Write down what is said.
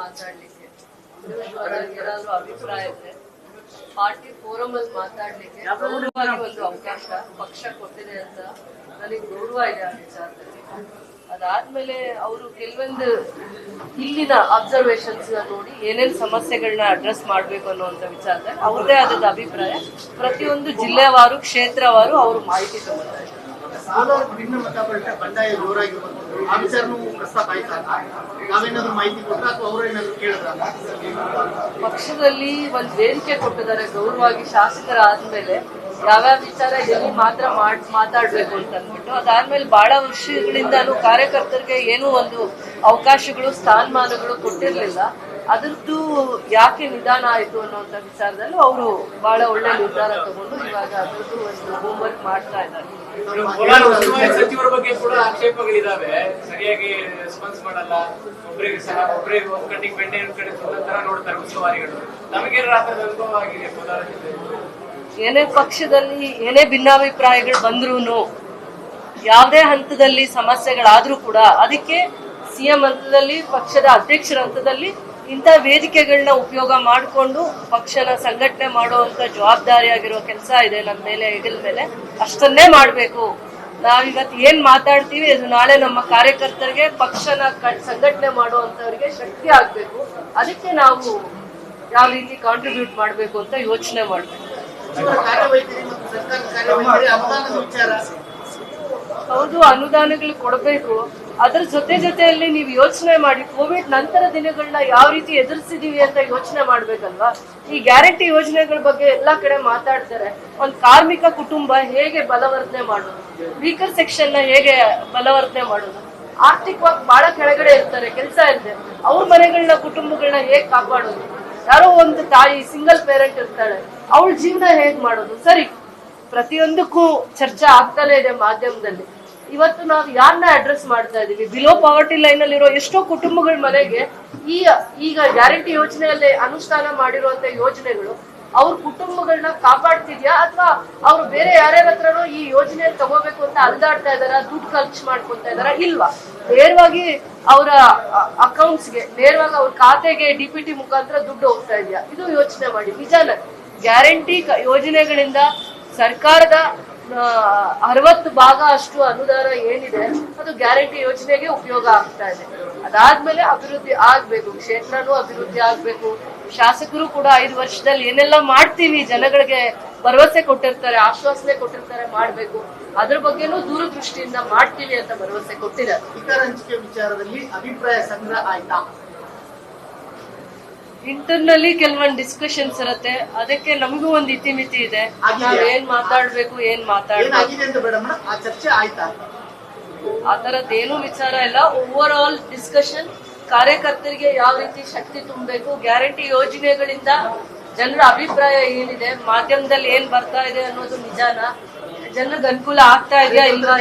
ಮಾತಾಡ್ಲಿಕ್ಕೆ. ಏನಾದ್ರು ಅಭಿಪ್ರಾಯ ಇದ್ರೆ ಪಾರ್ಟಿ ಫೋರಂ ಅಲ್ಲಿ ಮಾತಾಡ್ಲಿಕ್ಕೆ ಒಂದು ಅವಕಾಶ ಪಕ್ಷ ಕೊಟ್ಟಿದೆ ಅಂತ ನನಗೆ ಗೌರವ ಇದೆ ವಿಚಾರದಲ್ಲಿ. ಅದಾದ್ಮೇಲೆ ಅವರು ಕೆಲವೊಂದು ಇಲ್ಲಿನ ಅಬ್ಸರ್ವೇಷನ್ಸ್ ನೋಡಿ ಏನೇನ್ ಸಮಸ್ಯೆಗಳನ್ನ ಅಡ್ರೆಸ್ ಮಾಡ್ಬೇಕು ಅನ್ನುವಂತ ವಿಚಾರದಲ್ಲಿ ಅವ್ರದೇ ಆದ ಅಭಿಪ್ರಾಯ. ಪ್ರತಿಯೊಂದು ಜಿಲ್ಲೆವಾರು, ಕ್ಷೇತ್ರವಾರು ಅವರು ಮಾಹಿತಿ ತಗೊಳ್ತಾರೆ ಭಿನ್ನ ಬಂಡಾಯ ಆ ವಿಚಾರನೂ ಪ್ರಸ್ತಾಪ ಆಯ್ತಲ್ಲ ಮಾಹಿತಿ ಕೊಟ್ಟರೆ ಅಥವಾ ಅವ್ರು ಏನಾದ್ರು ಕೇಳಿದ್ರ? ಪಕ್ಷದಲ್ಲಿ ಒಂದು ವೇದಿಕೆ ಕೊಟ್ಟಿದ್ದಾರೆ ಗೌರವವಾಗಿ ಶಾಸಕರಾದ್ಮೇಲೆ ಯಾವ್ಯಾವ ವಿಚಾರ ಎಲ್ಲಿ ಮಾತ್ರ ಮಾತಾಡ್ಬೇಕು ಅಂತ ಅಂದ್ಬಿಟ್ಟು. ಅದಾದ್ಮೇಲೆ ಬಹಳ ವರ್ಷಗಳಿಂದಾನು ಕಾರ್ಯಕರ್ತರಿಗೆ ಏನೂ ಒಂದು ಅವಕಾಶಗಳು, ಸ್ಥಾನಮಾನಗಳು ಕೊಟ್ಟಿರ್ಲಿಲ್ಲ. ಅದ್ರದ್ದು ಯಾಕೆ ನಿಧಾನ ಆಯ್ತು ಅನ್ನುವಂಥ ವಿಚಾರದಲ್ಲೂ ಅವರು ಬಹಳ ಒಳ್ಳೆ ನಿರ್ಧಾರ ತಗೊಂಡು ಇವಾಗ ಅದ್ರದ್ದು ಒಂದು ಹೋಮ್ವರ್ಕ್ ಮಾಡ್ತಾ ಇದ್ದಾರೆ. ಸಚಿವರ ಬಗ್ಗೆ ಕೂಡ ಆಕ್ಷೇಪಗಳಿದಾವೆ. ಸರಿಯಾಗಿ ರೆಸ್ಪಾನ್ಸ್ ಮಾಡಲ್ಲ. ಒಬ್ಬರಿಗೆ ಸಹ ಒಬ್ಬರಿಗೆ ಒಂದ್ ಕಟ್ಟಿಗೆ ಬೆಣ್ಣೆ ಒಂದ್ ಕಡೆ ತರ ನೋಡ್ತಾರೆ ಉಸ್ತುವಾರಿಗಳು. ನಮಗೇನು ರಾತ್ರಿ ಅನುಭವ ಆಗಿದೆ ಕೋಲಾರ ಏನೇ ಪಕ್ಷದಲ್ಲಿ, ಏನೇ ಭಿನ್ನಾಭಿಪ್ರಾಯಗಳು ಬಂದ್ರೂ ಯಾವುದೇ ಹಂತದಲ್ಲಿ ಸಮಸ್ಯೆಗಳಾದ್ರೂ ಕೂಡ, ಅದಕ್ಕೆ ಸಿಎಂ ಹಂತದಲ್ಲಿ, ಪಕ್ಷದ ಅಧ್ಯಕ್ಷರ ಹಂತದಲ್ಲಿ ಇಂಥ ವೇದಿಕೆಗಳನ್ನ ಉಪಯೋಗ ಮಾಡಿಕೊಂಡು ಪಕ್ಷನ ಸಂಘಟನೆ ಮಾಡುವಂತ ಜವಾಬ್ದಾರಿಯಾಗಿರೋ ಕೆಲಸ ಇದೆ ನಮ್ಮ ಮೇಲೆ ಹೆಗಲ ಮೇಲೆ. ಅಷ್ಟನ್ನೇ ಮಾಡಬೇಕು. ನಾವಿವತ್ತು ಏನ್ ಮಾತಾಡ್ತೀವಿ ಅದು ನಾಳೆ ನಮ್ಮ ಕಾರ್ಯಕರ್ತರಿಗೆ ಪಕ್ಷನ ಕ- ಸಂಘಟನೆ ಮಾಡುವಂತವರಿಗೆ ಶಕ್ತಿ ಆಗ್ಬೇಕು. ಅದಕ್ಕೆ ನಾವು ಯಾವ ರೀತಿ ಕಾಂಟ್ರಿಬ್ಯೂಟ್ ಮಾಡಬೇಕು ಅಂತ ಯೋಚನೆ ಮಾಡಬೇಕು. ಹೌದು ಅನುದಾನಗಳು ಕೊಡಬೇಕು. ಅದ್ರ ಜೊತೆ ಜೊತೆಯಲ್ಲಿ ನೀವು ಯೋಚನೆ ಮಾಡಿ, ಕೋವಿಡ್ ನಂತರ ದಿನಗಳನ್ನ ಯಾವ ರೀತಿ ಎದುರಿಸಿದೀವಿ ಅಂತ ಯೋಚನೆ ಮಾಡ್ಬೇಕಲ್ವಾ? ಈ ಗ್ಯಾರಂಟಿ ಯೋಜನೆಗಳ ಬಗ್ಗೆ ಎಲ್ಲಾ ಕಡೆ ಮಾತಾಡ್ತಾರೆ. ಒಂದ್ ಕಾರ್ಮಿಕ ಕುಟುಂಬ ಹೇಗೆ ಬಲವರ್ಧನೆ ಮಾಡೋದು? ವೀಕರ್ ಸೆಕ್ಷನ್ನ ಹೇಗೆ ಬಲವರ್ಧನೆ ಮಾಡೋದು? ಆರ್ಥಿಕವಾಗಿ ಬಹಳ ಕೆಳಗಡೆ ಇರ್ತಾರೆ, ಕೆಲಸ ಇಲ್ಲದೆ ಅವ್ರ ಮನೆಗಳನ್ನ ಕುಟುಂಬಗಳನ್ನ ಹೇಗೆ ಕಾಪಾಡೋದು? ಯಾರೋ ಒಂದು ತಾಯಿ ಸಿಂಗಲ್ ಪೇರೆಂಟ್ ಇರ್ತಾಳೆ, ಅವಳ ಜೀವನ ಹೇಗ್ ಮಾಡೋದು? ಸರಿ, ಪ್ರತಿಯೊಂದಕ್ಕೂ ಚರ್ಚೆ ಆಗ್ತಾನೆ ಇದೆ ಮಾಧ್ಯಮದಲ್ಲಿ. ಇವತ್ತು ನಾವು ಯಾರನ್ನ ಅಡ್ರೆಸ್ ಮಾಡ್ತಾ ಇದೀವಿ? ಬಿಲೋ ಪಾವರ್ಟಿ ಲೈನ್ ಅಲ್ಲಿರೋ ಎಷ್ಟೋ ಕುಟುಂಬಗಳ ಮನೆಗೆ ಈ, ಈಗ ಗ್ಯಾರಂಟಿ ಯೋಜನೆಯಲ್ಲಿ ಅನುಷ್ಠಾನ ಮಾಡಿರುವಂತ ಯೋಜನೆಗಳು, ಅವ್ರ ಕುಟುಂಬಗಳನ್ನ ಕಾಪಾಡ್ತಿದ್ಯಾ? ಅಥವಾ ಅವ್ರು ಬೇರೆ ಯಾರ್ಯಾರ ಹತ್ರನೂ ಈ ಯೋಜನೆ ತಗೋಬೇಕು ಅಂತ ಅಲ್ದಾಡ್ತಾ ಇದಾರ ದುಡ್ಡು ಖರ್ಚು ಮಾಡ್ಕೊತಾ ಇದಾರ ಇಲ್ವಾ? ನೇರವಾಗಿ ಅವರ ಅಕೌಂಟ್ಸ್ಗೆ ನೇರವಾಗಿ ಅವ್ರ ಖಾತೆಗೆ ಡಿ ಪಿ ಟಿ ಮುಖಾಂತರ ದುಡ್ಡು ಹೋಗ್ತಾ ಇದೆಯಾ? ಇದು ಯೋಚನೆ ಮಾಡಿ. ನಿಜಾನ ಗ್ಯಾರಂಟಿ ಯೋಜನೆಗಳಿಂದ ಸರ್ಕಾರದ ಅರವತ್ತು ಭಾಗ ಅಷ್ಟು ಅನುದಾನ ಏನಿದೆ, ಅದು ಗ್ಯಾರಂಟಿ ಯೋಜನೆಗೆ ಉಪಯೋಗ ಆಗ್ತಾ ಇದೆ. ಅದಾದ್ಮೇಲೆ ಅಭಿವೃದ್ಧಿ ಆಗ್ಬೇಕು, ಕ್ಷೇತ್ರನೂ ಅಭಿವೃದ್ಧಿ ಆಗ್ಬೇಕು. ಶಾಸಕರು ಕೂಡ ಐದು ವರ್ಷದಲ್ಲಿ ಏನೆಲ್ಲ ಮಾಡ್ತೀವಿ, ಜನಗಳಿಗೆ ಭರವಸೆ ಕೊಟ್ಟಿರ್ತಾರೆ, ಆಶ್ವಾಸನೆ ಕೊಟ್ಟಿರ್ತಾರೆ ಮಾಡ್ಬೇಕು. ಅದ್ರ ಬಗ್ಗೆನೂ ದೂರದೃಷ್ಟಿಯಿಂದ ಮಾಡ್ತೀವಿ ಅಂತ ಭರವಸೆ ಕೊಟ್ಟಿದ್ದಾರೆ. ಇತರ ಹಂಚಿಕೆ ವಿಚಾರದಲ್ಲಿ ಅಭಿಪ್ರಾಯ ಸಂಗ್ರಹ ಆಯ್ತಾ? ಇಂಟರ್ನಲ್ಲಿ ಕೆಲವೊಂದು ಡಿಸ್ಕಷನ್ಸ್ ಇರುತ್ತೆ. ಅದಕ್ಕೆ ನಮಗೂ ಒಂದು ಇತಿಮಿತಿ ಇದೆ? ನಾವ್ ಏನ್ ಮಾತಾಡ್ಬೇಕು ಏನ್ ಮಾತಾಡ್ಬೇಕು. ಏನಾಗಿದೆ ಅಂತ ಬೇಡಮ್ಮ. ಆ ಚರ್ಚೆ ಆಯ್ತಾ? ಆ ತರದ್ದೇನೂ ವಿಚಾರ ಇಲ್ಲ. ಓವರ್ ಆಲ್ ಡಿಸ್ಕಷನ್ ಕಾರ್ಯಕರ್ತರಿಗೆ ಯಾವ ರೀತಿ ಶಕ್ತಿ ತುಂಬಬೇಕು ಗ್ಯಾರಂಟಿ ಯೋಜನೆಗಳಿಂದ ಜನರ ಅಭಿಪ್ರಾಯ ಏನಿದೆ ಮಾಧ್ಯಮದಲ್ಲಿ ಏನ್ ಬರ್ತಾ ಇದೆ ಅನ್ನೋದು ನಿಜಾನ? ಜನರಿಗೆ ಅನುಕೂಲ ಆಗ್ತಾ ಇದೆಯಾ ಇಲ್ವಾ?